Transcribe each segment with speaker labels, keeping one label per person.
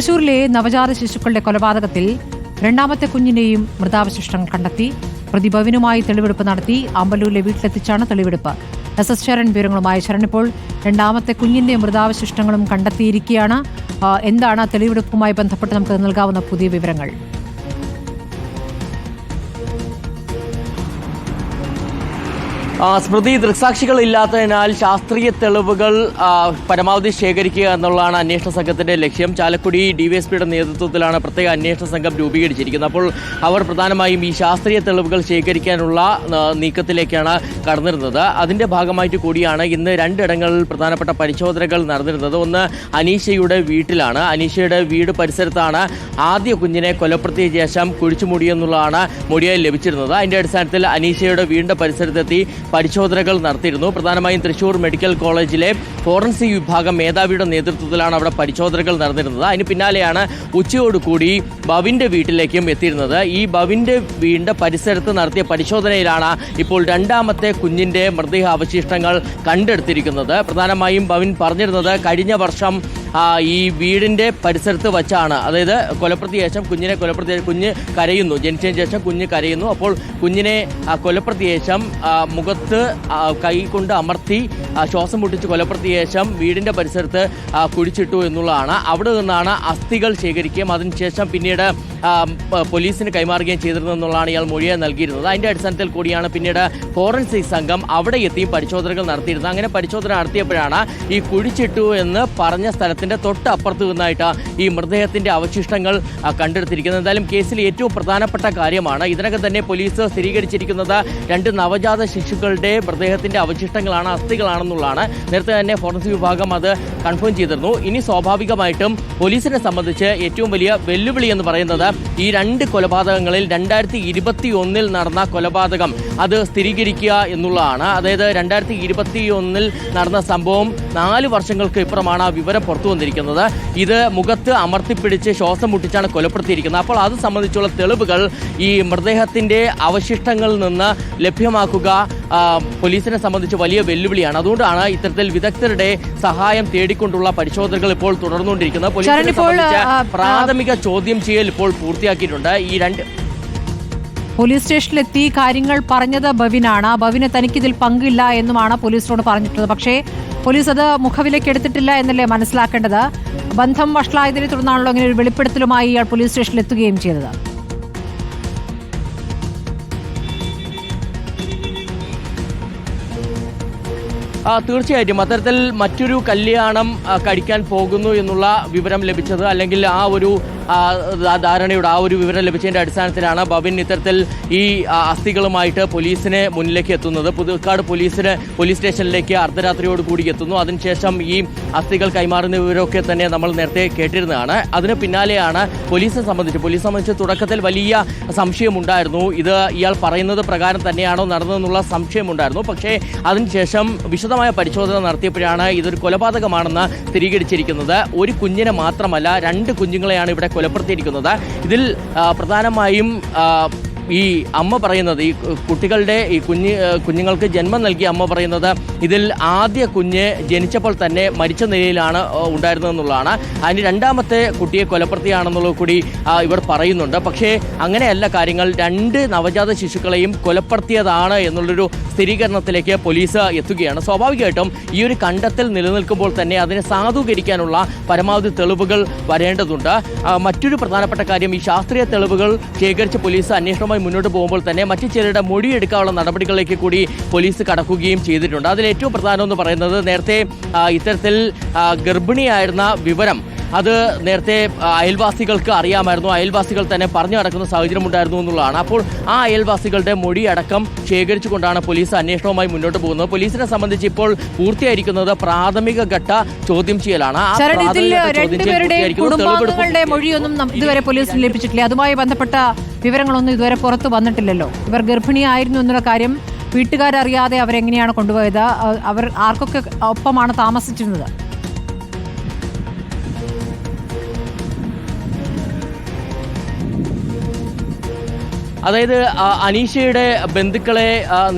Speaker 1: തൃശൂരിലെ നവജാത ശിശുക്കളുടെ കൊലപാതകത്തിൽ രണ്ടാമത്തെ കുഞ്ഞിനെയും മൃതാവശിഷ്ടം കണ്ടെത്തി. പ്രതി ബവിനുമായി തെളിവെടുപ്പ് നടത്തി. അമ്പലൂരിലെ വീട്ടിലെത്തിച്ചാണ് തെളിവെടുപ്പ്. എസ് എസ് ശരൺ വിവരങ്ങളുമായി ശരൺ ഇപ്പോൾ രണ്ടാമത്തെ കുഞ്ഞിന്റെ മൃതാവശിഷ്ടങ്ങളും കണ്ടെത്തിയിരിക്കുകയാണ്. എന്താണ് തെളിവെടുപ്പുമായി ബന്ധപ്പെട്ട് നമുക്ക് നൽകാവുന്ന പുതിയ വിവരങ്ങൾ?
Speaker 2: സ്മൃതി ദൃക്സാക്ഷികൾ ഇല്ലാത്തതിനാൽ ശാസ്ത്രീയ തെളിവുകൾ പരമാവധി ശേഖരിക്കുക എന്നുള്ളതാണ് അന്വേഷണ സംഘത്തിന്റെ ലക്ഷ്യം. ചാലക്കുടി ഡിവൈഎസ്പിയുടെ നേതൃത്വത്തിലാണ് പ്രത്യേക അന്വേഷണ സംഘം രൂപീകരിച്ചിരിക്കുന്നത്. അപ്പോൾ അവർ പ്രധാനമായും ഈ ശാസ്ത്രീയ തെളിവുകൾ ശേഖരിക്കാനുള്ള നീക്കത്തിലേക്കാണ് കടന്നിരുന്നത്. അതിന്റെ ഭാഗമായിട്ട് കൂടിയാണ് ഇന്ന് രണ്ടിടങ്ങളിൽ പ്രധാനപ്പെട്ട പരിശോധനകൾ നടന്നിരുന്നത്. ഒന്ന് അനീഷയുടെ വീട്ടിലാണ്. അനീഷയുടെ വീട് പരിസരത്താണ് ആദ്യ കുഞ്ഞിനെ കൊലപ്പെടുത്തിയ ശേഷം കുഴിച്ചുമൂടിയെന്നുള്ളതാണ് മൊഴിയായി ലഭിച്ചിരുന്നത്. അതിന്റെ അടിസ്ഥാനത്തിൽ അനീഷയുടെ വീടിന്റെ പരിസരത്തെത്തി പരിശോധനകൾ നടത്തിയിരുന്നു. പ്രധാനമായും തൃശൂർ മെഡിക്കൽ കോളേജിലെ ഫോറൻസിക് വിഭാഗം മേധാവിയുടെ നേതൃത്വത്തിലാണ് അവിടെ പരിശോധനകൾ നടന്നിരുന്നത്. അതിന് പിന്നാലെയാണ് ഉച്ചയോടുകൂടി ബവിന്റെ വീട്ടിലേക്കും എത്തിയിരുന്നത്. ഈ ബവിന്റെ വീടിന്റെ പരിസരത്ത് നടത്തിയ പരിശോധനയിലാണ് ഇപ്പോൾ രണ്ടാമത്തെ കുഞ്ഞിന്റെ മൃതദേഹ അവശിഷ്ടങ്ങൾ കണ്ടെടുത്തിരിക്കുന്നത്. പ്രധാനമായും ബവിൻ പറഞ്ഞിരുന്നത് കഴിഞ്ഞ വർഷം ഈ വീടിന്റെ പരിസരത്ത് വച്ചാണ്. അതായത് കൊലപ്പെടുത്തിയ ശേഷം കുഞ്ഞിനെ കൊലപ്പെടുത്തിയ കുഞ്ഞ് കരയുന്നു. ജനിച്ചതിന് ശേഷം കുഞ്ഞ് കരയുന്നു. അപ്പോൾ കുഞ്ഞിനെ കൊലപ്പെടുത്തിയ ശേഷം മുഖത്ത് കൈ കൊണ്ട് അമർത്തി ശ്വാസം മുട്ടിച്ച് കൊലപ്പെടുത്തിയ ശേഷം വീടിന്റെ പരിസരത്ത് കുഴിച്ചിട്ടു എന്നുള്ളതാണ്. അവിടെ നിന്നാണ് അസ്ഥികൾ ശേഖരിക്കുകയും അതിനുശേഷം പിന്നീട് പോലീസിന് കൈമാറുകയും ചെയ്തിരുന്നതെന്നുള്ളതാണ് ഇയാൾ മൊഴിയെ നൽകിയിരുന്നത്. അതിന്റെ അടിസ്ഥാനത്തിൽ കൂടിയാണ് പിന്നീട് ഫോറൻസിക് സംഘം അവിടെ എത്തി പരിശോധനകൾ നടത്തിയിരുന്നത്. അങ്ങനെ പരിശോധന നടത്തിയപ്പോഴാണ് ഈ കുഴിച്ചിട്ടു എന്ന് പറഞ്ഞ സ്ഥലത്തിന്റെ തൊട്ടപ്പുറത്ത് നിന്നായിട്ട് ഈ മൃതദേഹത്തിന്റെ അവശിഷ്ടങ്ങൾ കണ്ടെടുത്തിരിക്കുന്നത്. എന്തായാലും കേസിൽ ഏറ്റവും പ്രധാനപ്പെട്ട കാര്യമാണ് ഇതിനകം തന്നെ പോലീസ് സ്ഥിരീകരിച്ചിരിക്കുന്നത് രണ്ട് നവജാത ശിശുക്കളുടെ മൃതദേഹത്തിന്റെ അവശിഷ്ടങ്ങളാണ് അസ്ഥികളാണെന്നുള്ളതാണ്. നേരത്തെ തന്നെ ഫോറൻസിക് വിഭാഗം അത് കൺഫേം ചെയ്തിരുന്നു. ഇനി സ്വാഭാവികമായിട്ടും പോലീസിനെ സംബന്ധിച്ച് ഏറ്റവും വലിയ വെല്ലുവിളി എന്ന് പറയുന്നത് ഈ രണ്ട് കൊലപാതകങ്ങളിൽ രണ്ടായിരത്തി ഇരുപത്തി ഒന്നിൽ നടന്ന കൊലപാതകം അത് സ്ഥിരീകരിക്കുക എന്നുള്ളതാണ്. അതായത് രണ്ടായിരത്തി ഇരുപത്തി ഒന്നിൽ നടന്ന സംഭവം നാല് വർഷങ്ങൾക്ക് ഇപ്പുറമാണ് ആ വിവരം പുറത്തു വന്നിരിക്കുന്നത് ഇത് മുഖത്ത് അമർത്തിപ്പിടിച്ച് ശ്വാസം മുട്ടിച്ചാണ് കൊലപ്പെടുത്തിയിരിക്കുന്നത്. അപ്പോൾ അത് സംബന്ധിച്ചുള്ള തെളിവുകൾ ഈ മൃതദേഹത്തിന്റെ അവശിഷ്ടങ്ങളിൽ നിന്ന് ലഭ്യമാക്കുക പോലീസിനെ സംബന്ധിച്ച് വലിയ വെല്ലുവിളിയാണ്. അതുകൊണ്ടാണ് ഇത്തരത്തിൽ വിദഗ്ധരുടെ സഹായം തേടിക്കൊണ്ടുള്ള പരിശോധനകൾ ഇപ്പോൾ തുടർന്നുകൊണ്ടിരിക്കുന്നത്. പോലീസിനെ സംബന്ധിച്ച് പ്രാഥമിക ചോദ്യം ചെയ്യൽ ഇപ്പോൾ പൂർത്തിയാക്കിയിട്ടുണ്ട്. ഈ രണ്ട്
Speaker 1: പോലീസ് സ്റ്റേഷനിലെത്തി. കാര്യങ്ങൾ പറഞ്ഞത് ബവിനാണ് ബവിന് തനിക്കിതിൽ പങ്കില്ല എന്നുമാണ് പോലീസിനോട് പറഞ്ഞിട്ടുള്ളത്. പക്ഷേ പോലീസ് അത് മുഖവിലേക്ക് എടുത്തിട്ടില്ല എന്നല്ലേ മനസ്സിലാക്കേണ്ടത്? ബന്ധം വഷളായതിനെ തുടർന്നാണല്ലോ ഇങ്ങനെ ഒരു വെളിപ്പെടുത്തലുമായി ഇയാൾ പോലീസ് സ്റ്റേഷനിൽ എത്തുകയും ചെയ്തത്.
Speaker 2: തീർച്ചയായിട്ടും. അത്തരത്തിൽ മറ്റൊരു കല്യാണം കഴിക്കാൻ പോകുന്നു എന്നുള്ള വിവരം ലഭിച്ചത് അല്ലെങ്കിൽ ആ ഒരു ധാരണയുടെ ആ ഒരു വിവരം ലഭിച്ചതിന്റെ അടിസ്ഥാനത്തിലാണ് ബബിൻ ഇത്തരത്തിൽ ഈ അസ്ഥികളുമായിട്ട് പോലീസിനെ മുന്നിലേക്ക് എത്തുന്നത്. പുതുക്കാട് പോലീസിന് പോലീസ് സ്റ്റേഷനിലേക്ക് അർദ്ധരാത്രിയോട് കൂടി എത്തുന്നു. അതിനുശേഷം ഈ അസ്ഥികൾ കൈമാറുന്ന വിവരമൊക്കെ തന്നെ നമ്മൾ നേരത്തെ കേട്ടിരുന്നതാണ്. അതിന് പിന്നാലെയാണ് പോലീസിനെ സംബന്ധിച്ച് പോലീസ് സംബന്ധിച്ച് തുടക്കത്തിൽ വലിയ സംശയമുണ്ടായിരുന്നു. ഇത് ഇയാൾ പറയുന്നത് പ്രകാരം തന്നെയാണോ നടന്നതെന്നുള്ള സംശയമുണ്ടായിരുന്നു. പക്ഷേ അതിനുശേഷം വിശദമായ പരിശോധന നടത്തിയപ്പോഴാണ് ഇതൊരു കൊലപാതകമാണെന്ന് സ്ഥിരീകരിച്ചിരിക്കുന്നത്. ഒരു കുഞ്ഞിനെ മാത്രമല്ല രണ്ട് കുഞ്ഞുങ്ങളെയാണ് ഇവിടെ കൊലപ്പെടുത്തിയിരിക്കുന്നത്. ഇതിൽ പ്രധാനമായും ഈ അമ്മ പറയുന്നത് ഈ കുട്ടികളുടെ ഈ കുഞ്ഞ് കുഞ്ഞുങ്ങൾക്ക് ജന്മം നൽകിയ അമ്മ പറയുന്നത് ഇതിൽ ആദ്യ കുഞ്ഞ് ജനിച്ചപ്പോൾ തന്നെ മരിച്ച നിലയിലാണ് ഉണ്ടായിരുന്നതെന്നുള്ളതാണ്. അതിന് രണ്ടാമത്തെ കുട്ടിയെ കൊലപ്പെടുത്തിയാണെന്നുള്ളത് കൂടി ഇവർ പറയുന്നുണ്ട്. പക്ഷേ അങ്ങനെയല്ല കാര്യങ്ങൾ. രണ്ട് നവജാത ശിശുക്കളെയും കൊലപ്പെടുത്തിയതാണ് എന്നുള്ളൊരു സ്ഥിരീകരണത്തിലേക്ക് പോലീസ് എത്തുകയാണ്. സ്വാഭാവികമായിട്ടും ഈ ഒരു കണ്ടെത്തൽ നിലനിൽക്കുമ്പോൾ തന്നെ അതിനെ സാധൂകരിക്കാനുള്ള പരമാവധി തെളിവുകൾ വരേണ്ടതുണ്ട്. മറ്റൊരു പ്രധാനപ്പെട്ട കാര്യം ഈ ശാസ്ത്രീയ തെളിവുകൾ ശേഖരിച്ച് പോലീസ് അന്വേഷണവുമായി മുന്നോട്ട് പോകുമ്പോൾ തന്നെ മറ്റു ചിലരുടെ മൊഴിയെടുക്കാനുള്ള നടപടികളിലേക്ക് കൂടി പോലീസ് കടക്കുകയും ചെയ്തിട്ടുണ്ട്. അതിൽ ഏറ്റവും പ്രധാനം എന്ന് പറയുന്നത് നേരത്തെ ഇത്തരത്തിൽ ഗർഭിണിയായിരുന്ന വിവരം അത് നേരത്തെ അയൽവാസികൾക്ക് അറിയാമായിരുന്നു. അയൽവാസികൾ തന്നെ പറഞ്ഞു നടക്കുന്ന സാഹചര്യം ഉണ്ടായിരുന്നു എന്നുള്ളതാണ്. അപ്പോൾ ആ അയൽവാസികളുടെ മൊഴി അടക്കം ശേഖരിച്ചുകൊണ്ടാണ് പോലീസ് അന്വേഷണവുമായി മുന്നോട്ട് പോകുന്നത്. പോലീസിനെ സംബന്ധിച്ച് ഇപ്പോൾ പൂർത്തിയായിരിക്കുന്നത് പ്രാഥമിക ഘട്ട ചോദ്യം ചെയ്യലാണ്.
Speaker 1: കുടുംബാംഗങ്ങളുടെ മൊഴിയൊന്നും ഇതുവരെ പോലീസിന് ലഭിച്ചിട്ടില്ല. അതുമായി ബന്ധപ്പെട്ട വിവരങ്ങളൊന്നും ഇതുവരെ പുറത്തു വന്നിട്ടില്ലല്ലോ. ഇവർ ഗർഭിണിയായിരുന്നു എന്നുള്ള കാര്യം വീട്ടുകാരറിയാതെ അവരെങ്ങനെയാണ് കൊണ്ടുപോയത്? അവർ ആർക്കൊക്കെ ഒപ്പമാണ് താമസിച്ചിരുന്നത്?
Speaker 2: അതായത് അനീഷയുടെ ബന്ധുക്കളെ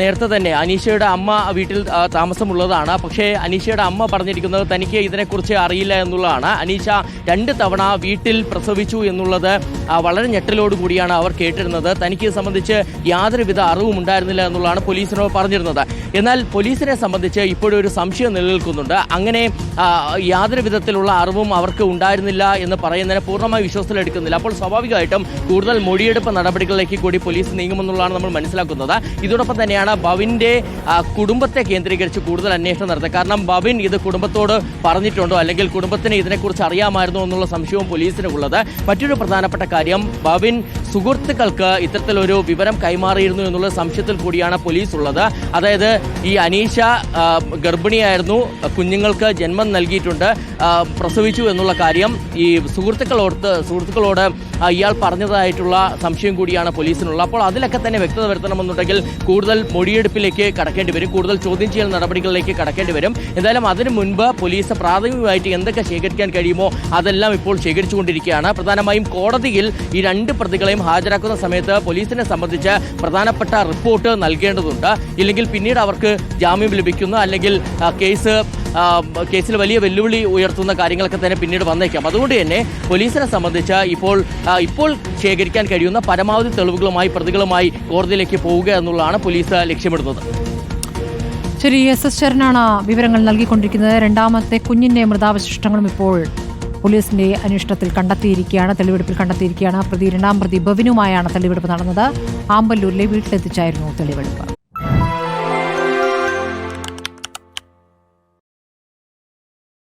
Speaker 2: നേരത്തെ തന്നെ അനീഷയുടെ അമ്മ വീട്ടിൽ താമസമുള്ളതാണ്. പക്ഷേ അനീഷയുടെ അമ്മ പറഞ്ഞിരിക്കുന്നത് തനിക്ക് ഇതിനെക്കുറിച്ച് അറിയില്ല എന്നുള്ളതാണ്. അനീഷ രണ്ട് തവണ വീട്ടിൽ പ്രസവിച്ചു എന്നുള്ളത് വളരെ ഞെട്ടലോട് കൂടിയാണ് അവർ കേട്ടിരുന്നത്. തനിക്ക് സംബന്ധിച്ച് യാതൊരുവിധ അറിവും ഉണ്ടായിരുന്നില്ല എന്നുള്ളതാണ് പോലീസിനോട് പറഞ്ഞിരുന്നത്. എന്നാൽ പോലീസിനെ സംബന്ധിച്ച് ഇപ്പോഴും ഒരു സംശയം നിലനിൽക്കുന്നുണ്ട്. അങ്ങനെ യാതൊരു വിധത്തിലുള്ള അറിവും അവർക്ക് ഉണ്ടായിരുന്നില്ല എന്ന് പറയുന്നതിനെ പൂർണമായി വിശ്വാസത്തിലെടുക്കുന്നില്ല. അപ്പോൾ സ്വാഭാവികമായിട്ടും കൂടുതൽ മൊഴിയെടുപ്പ് നടപടികളിലേക്ക് കൂടി പോലീസ് നീങ്ങുമെന്നുള്ളതാണ് നമ്മൾ മനസ്സിലാക്കുന്നത്. ഇതോടൊപ്പം തന്നെയാണ് ബവിന്റെ കുടുംബത്തെ കേന്ദ്രീകരിച്ച് കൂടുതൽ അന്വേഷണം നടത്തുക. കാരണം ബവിൻ ഇത് കുടുംബത്തോട് പറഞ്ഞിട്ടുണ്ടോ? അല്ലെങ്കിൽ കുടുംബത്തിന് ഇതിനെക്കുറിച്ച് അറിയാമായിരുന്നോ എന്നുള്ള സംശയവും പോലീസിന് ഉള്ളത് മറ്റൊരു പ്രധാനപ്പെട്ട കാര്യം ബവിൻ സുഹൃത്തുക്കൾക്ക് ഇത്തരത്തിലൊരു വിവരം കൈമാറിയിരുന്നു എന്നുള്ള സംശയത്തിൽ കൂടിയാണ് പോലീസ് ഉള്ളത് അതായത് ഈ അനീഷ ഗർഭിണിയായിരുന്നു. കുഞ്ഞുങ്ങൾക്ക് ജന്മം നൽകിയിട്ടുണ്ട്. പ്രസവിച്ചു എന്നുള്ള കാര്യം ഈ സുഹൃത്തുക്കളോട് സുഹൃത്തുക്കളോട് ഇയാൾ പറഞ്ഞതായിട്ടുള്ള സംശയം കൂടിയാണ് പോലീസിനുള്ളത് അപ്പോൾ അതിലൊക്കെ തന്നെ വ്യക്തത വരുത്തണമെന്നുണ്ടെങ്കിൽ കൂടുതൽ മൊഴിയെടുപ്പിലേക്ക് കടക്കേണ്ടി വരും. കൂടുതൽ ചോദ്യം ചെയ്യൽ നടപടികളിലേക്ക് കടക്കേണ്ടി വരും. എന്തായാലും അതിനു മുൻപ് പോലീസ് പ്രാഥമികമായിട്ട് എന്തൊക്കെ ശേഖരിക്കാൻ കഴിയുമോ അതെല്ലാം ഇപ്പോൾ ശേഖരിച്ചുകൊണ്ടിരിക്കുകയാണ്. പ്രധാനമായും കോടതിയിൽ ഈ രണ്ട് പ്രതികളെയും ഹാജരാക്കുന്ന സമയത്ത് പോലീസിനെ സംബന്ധിച്ച് പ്രധാനപ്പെട്ട റിപ്പോർട്ട് നൽകേണ്ടതുണ്ട്. ഇല്ലെങ്കിൽ പിന്നീട് അവർക്ക് ജാമ്യം ലഭിക്കുന്നു. അല്ലെങ്കിൽ കേസ് കേസിൽ വലിയ വെല്ലുവിളി ഉയർത്തുന്ന കാര്യങ്ങളൊക്കെ തന്നെ പിന്നീട് വന്നേക്കാം. അതുകൊണ്ട് തന്നെ പോലീസിനെ സംബന്ധിച്ച് ഇപ്പോൾ ഇപ്പോൾ ശേഖരിക്കാൻ കഴിയുന്ന പരമാവധി തെളിവുകളുമായി പ്രതികളുമായി കോടതിയിലേക്ക് പോവുക എന്നുള്ളതാണ് പോലീസ് ലക്ഷ്യമിടുന്നത്.
Speaker 1: ശരി എസ് എസ് ശരണാണ് വിവരങ്ങൾ നൽകിക്കൊണ്ടിരിക്കുന്നത്. രണ്ടാമത്തെ കുഞ്ഞിന്റെ മൃതാവശിഷ്ടങ്ങളും ഇപ്പോൾ പോലീസിന്റെ അന്വേഷണത്തിൽ കണ്ടെത്തിയിരിക്കുകയാണ് തെളിവെടുപ്പിൽ കണ്ടെത്തിയിരിക്കുകയാണ്. പ്രതി രണ്ടാം പ്രതി ബവിനുമായാണ് തെളിവെടുപ്പ് നടന്നത്. ആമ്പല്ലൂരിലെ വീട്ടിലെത്തിച്ചായിരുന്നു തെളിവെടുപ്പ്.